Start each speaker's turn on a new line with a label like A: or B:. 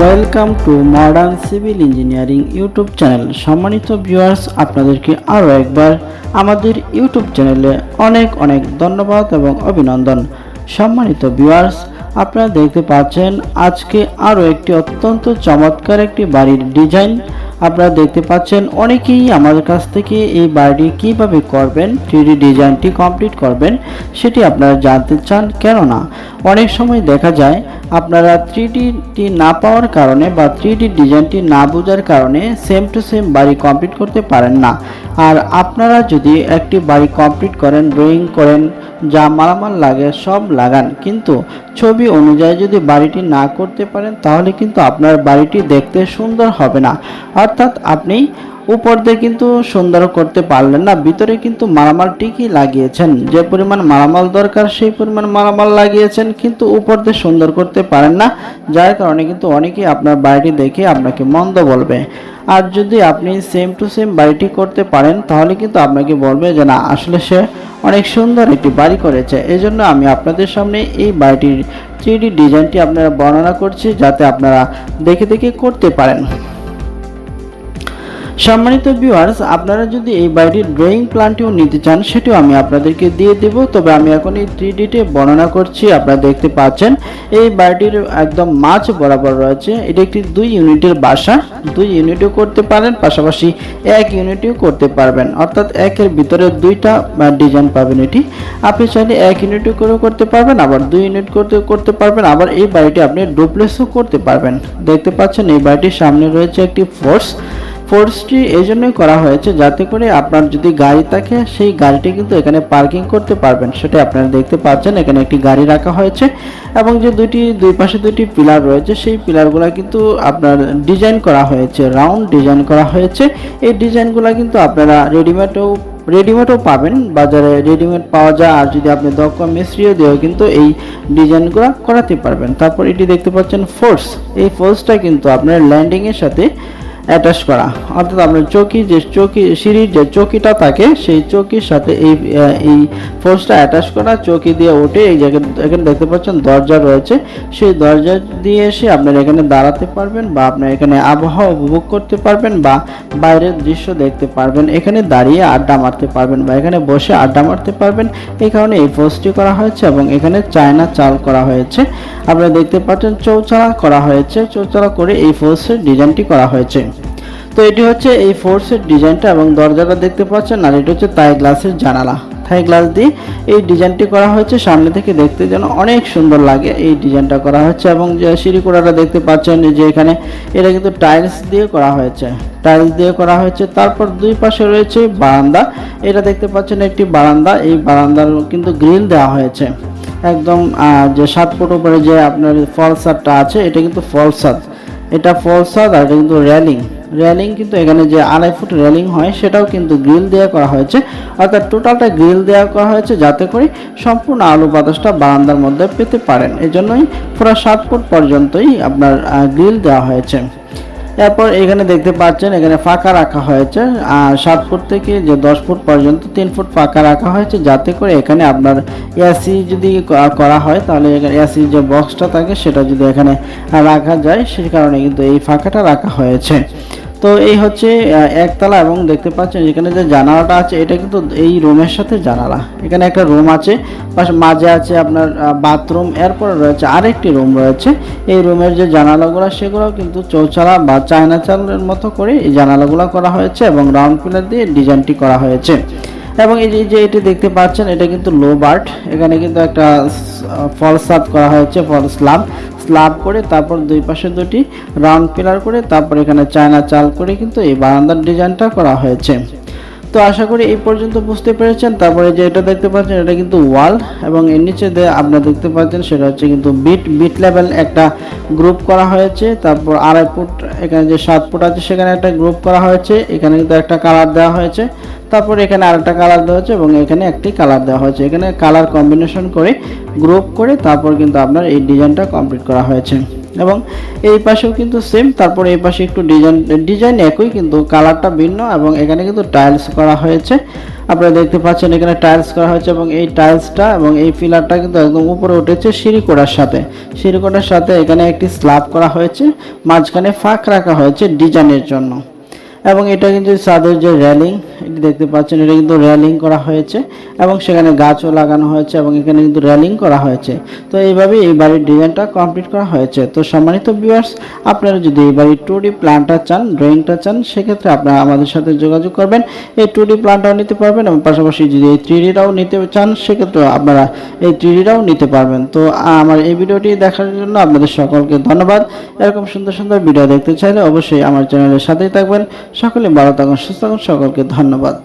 A: Welcome to modern civil engineering YouTube channel সম্মানিত viewers আপনাদেরকে আরও একবার আমাদের ইউটিউব চ্যানেলে অনেক অনেক ধন্যবাদ এবং অভিনন্দন। সম্মানিত ভিউয়ার্স আপনারা দেখতে পাচ্ছেন আজকে আরও একটি অত্যন্ত চমৎকার একটি বাড়ির ডিজাইন আপনারা দেখতে পাচ্ছেন অনেকেই আমাদের কাছ থেকে এই বাড়িটি কীভাবে করবেন থ্রিডি ডিজাইনটি কমপ্লিট করবেন, সেটি আপনারা জানতে চান, কেননা অনেক সময় দেখা যায় আপনারা থ্রিডিটি না পাওয়ার কারণে বা থ্রি থ্রিডি ডিজাইনটি না বোঝার কারণে সেম টু সেম বাড়ি কমপ্লিট করতে পারেন না। আর আপনারা যদি একটি বাড়ি কমপ্লিট করেন ড্রয়িং করেন, যা মালামাল লাগে, সব লাগান। কিন্তু ছবি অনুযায়ী যদি বাড়িটি না করতে পারেন, তাহলে কিন্তু আপনার বাড়িটি দেখতে সুন্দর হবে না। অর্থাৎ আপনি উপর দিয়ে কিন্তু সুন্দর করতে পারলেন না, ভিতরে কিন্তু মালামাল ঠিকই লাগিয়েছেন। যে পরিমাণ মালামাল দরকার, সেই পরিমাণ মালামাল লাগিয়েছেন, কিন্তু উপর দিয়ে সুন্দর করতে পারেন না, যার কারণে কিন্তু অনেকেই আপনার বাড়িটি দেখে আপনাকে মন্দ বলবে। আর যদি আপনি সেম টু সেম বাড়িটি করতে পারেন, তাহলে কিন্তু আপনাকে বলবে যে, না, আসলে সে অনেক সুন্দর একটি বাড়ি করেছে। এই জন্য আমি আপনাদের সামনে এই বাড়িটির থ্রি ডিজাইনটি আপনারা বর্ণনা করছি যাতে আপনারা দেখে দেখে করতে পারেন। সম্মানিত ভিউয়ার্স আপনারা যদি এই বাড়িটির ড্রয়িং প্ল্যানটিও নিতে চান, সেটিও আমি আপনাদেরকে দিয়ে দেব। তবে আমি এখন এই থ্রি ডিতে বর্ণনা করছি, আপনারা দেখতে পাচ্ছেন। এই বাড়িটির একদম মাঝ বরাবর রয়েছে। এটি একটি দুই ইউনিটের বাসা। দুই ইউনিটও করতে পারেন, পাশাপাশি এক ইউনিটও করতে পারবেন। অর্থাৎ একের ভিতরে দুইটা ডিজাইন পাবেন এটি। আপনি চাইলে এক ইউনিটও করেও করতে পারবেন, আবার দুই ইউনিট করতে করতে পারবেন, আবার এই বাড়িটি আপনি ডুপ্লেসও করতে পারবেন। দেখতে পাচ্ছেন, এই বাড়িটির সামনে রয়েছে একটি ফোর্স ফোর্সটি এই জন্যই করা হয়েছে যাতে করে আপনার যদি গাড়ি থাকে, সেই গাড়িটি কিন্তু এখানে পার্কিং করতে পারবেন। সেটা আপনারা দেখতে পাচ্ছেন, এখানে একটি গাড়ি রাখা হয়েছে এবং যে দুইটি, দুই পাশে দুইটি পিলার রয়েছে, সেই পিলারগুলো কিন্তু আপনার ডিজাইন করা হয়েছে রাউন্ড ডিজাইন করা হয়েছে। এই ডিজাইনগুলো কিন্তু আপনারা রেডিমেডও রেডিমেডও পাবেন। বাজারে রেডিমেড পাওয়া যায়, আর যদি আপনি দক্ষ মিস্ত্রিও দিয়েও কিন্তু এই ডিজাইনগুলো করাতে পারবেন। তারপর এটি দেখতে পাচ্ছেন ফোর্স এই ফোর্সটা কিন্তু আপনার ল্যান্ডিংয়ের সাথে অ্যাটাচ করা। অর্থাৎ আপনার চৌকি যে চৌকি, সিঁড়ির যে চৌকিটা থাকে, সেই চৌকির সাথে এই এই ফোর্সটা অ্যাটাচ করা, চৌকি দিয়ে উঠে এই জায়গায় এখানে দেখতে পাচ্ছেন দরজা রয়েছে। সেই দরজা দিয়ে এসে আপনার এখানে দাঁড়াতে পারবেন বা আপনার এখানে আবহাওয়া উপভোগ করতে পারবেন বা বাইরের দৃশ্য দেখতে পারবেন। এখানে দাঁড়িয়ে আড্ডা মারতে পারবেন বা এখানে বসে আড্ডা মারতে পারবেন। এই কারণে এই ফোর্সটি করা হয়েছে এবং এখানে চায়না চাল করা হয়েছে। আপনারা দেখতে পাচ্ছেন চৌচালা করা হয়েছে। চৌচালা করে এই ফোর্সের ডিজাইনটি করা হয়েছে। তো এটি হচ্ছে এই ফোর্সের ডিজাইনটা এবং দরজাটা দেখতে পাচ্ছেন, আর এটি হচ্ছে তাই গ্লাসের জানালা। থাই গ্লাস দিয়ে এই ডিজাইনটি করা হয়েছে, সামনে থেকে দেখতে যেন অনেক সুন্দর লাগে এই ডিজাইনটা করা হচ্ছে এবং যে সিঁড়িকোড়াটা দেখতে পাচ্ছেন যে এখানে এটা কিন্তু টাইলস দিয়ে করা হয়েছে। টাইলস দিয়ে করা হয়েছে, তারপর দুই পাশে রয়েছে বারান্দা। এটা দেখতে পাচ্ছেন একটি বারান্দা, এই বারান্দার কিন্তু গ্রিল দেওয়া হয়েছে। একদম যে সাত ফুট উপরে যে আপনার ফল সাদটা আছে, এটা কিন্তু ফল সাদ এটা ফল সাদ আর এটা কিন্তু রেলিং রেলিং কিন্তু এখানে যে আড়াই ফুট রেলিং হয়, সেটাও কিন্তু গ্রিল দেওয়া করা হয়েছে। অর্থাৎ টোটালটা গ্রিল দেওয়া করা হয়েছে যাতে করে সম্পূর্ণ আলু বাতাসটা বারান্দার মধ্যে পেতে পারেন। এই জন্যই পুরো সাত ফুট পর্যন্তই আপনার গ্রিল দেওয়া হয়েছে। এরপর এখানে দেখতে পাচ্ছেন, এখানে ফাঁকা রাখা হয়েছে। আর সাত ফুট থেকে যে দশ ফুট পর্যন্ত তিন ফুট ফাঁকা রাখা হয়েছে, যাতে করে এখানে আপনার এসি যদি করা হয়, তাহলে এখানে এসি যে বক্সটা থাকে, সেটা যদি এখানে রাখা যায়, সেই কারণে কিন্তু এই ফাঁকাটা রাখা হয়েছে। তো এই হচ্ছে একতলা এবং দেখতে পাচ্ছেন এখানে যে জানালাটা আছে, এটা কিন্তু এই রুমের সাথে জানালা। এখানে একটা রুম আছে, পাশে মাঝে আছে আপনার বাথরুম, এরপরে রয়েছে আরেকটি রুম রয়েছে। এই রুমের যে জানালাগুলো সেগুলো কিন্তু চৌচালা বা চায়না চালের মতো করে এই জানালাগুলো করা হয়েছে এবং রাউন্ড পিলার দিয়ে ডিজাইনটি করা হয়েছে। এবং এই যে এটি দেখতে পাচ্ছেন, এটা কিন্তু লো বার্ট। এখানে কিন্তু একটা ফল করা হয়েছে ফল স্লাব স্লাব করে, তারপর দুই পাশে দুটি রাউন্ড পিলার করে, তারপর এখানে চায়না চাল করে কিন্তু এই বারান্দার ডিজাইনটা করা হয়েছে। তো আশা করি এই পর্যন্ত বুঝতে পেরেছেন। তারপরে যে এটা দেখতে পাচ্ছেন, এটা কিন্তু ওয়াল এবং এর নিচে দিয়ে আপনারা দেখতে পাচ্ছেন, সেটা হচ্ছে কিন্তু বিট। বিট লেভেল একটা গ্রুপ করা হয়েছে। তারপর আড়াই ফুট, এখানে যে সাত ফুট আছে, সেখানে একটা গ্রুপ করা হয়েছে। এখানে কিন্তু একটা কালার দেওয়া হয়েছে। তারপর এখানে আরেকটা কালার দেওয়া হয়েছে এবং এখানে একটি কালার দেওয়া হয়েছে। এখানে কালার কম্বিনেশন করে, গ্রুপ করে, তারপর কিন্তু আপনার এই ডিজাইনটা কমপ্লিট করা হয়েছে। এবং এই পাশেও কিন্তু সেম তারপর এই পাশে একটু ডিজাইন ডিজাইন একই, কিন্তু কালারটা ভিন্ন এবং এখানে কিন্তু টাইলস করা হয়েছে। আপনারা দেখতে পাচ্ছেন এখানে টাইলস করা হয়েছে এবং এই টাইলসটা এবং এই পিলারটা কিন্তু একদম উপরে উঠেছে সিঁড়িকোটার সাথে। সিঁড়িকোটার সাথে এখানে একটি স্ল্যাব করা হয়েছে, মাঝখানে ফাঁক রাখা হয়েছে ডিজাইনের জন্য। এবং এটা কিন্তু ছাদের যে রেলিং এটি দেখতে পাচ্ছেন, এটা কিন্তু রেলিং করা হয়েছে এবং সেখানে গাছও লাগানো হয়েছে এবং এখানে কিন্তু রেলিং করা হয়েছে। তো এইভাবে এই বাড়ির ডিজাইনটা কমপ্লিট করা হয়েছে। তো সম্মানিত ভিউয়ার্স আপনারা যদি এই বাড়ির টু ডি প্ল্যানটা চান ড্রয়িংটা চান, সেক্ষেত্রে আপনারা আমাদের সাথে যোগাযোগ করবেন। এই টু ডি প্ল্যানটাও নিতে পারবেন এবং পাশাপাশি যদি এই থ্রি ডিটাও নিতে চান সেক্ষেত্রে আপনারা এই থ্রি ডিটাও নিতে পারবেন। তো আমার এই ভিডিওটি দেখার জন্য আপনাদের সকলকে ধন্যবাদ। এরকম সুন্দর সুন্দর ভিডিও দেখতে চাইলে অবশ্যই আমার চ্যানেলের সাথেই থাকবেন। সকলে ভালো থাকুন সুস্থ থাকুন সকলকে ধন্যবাদ।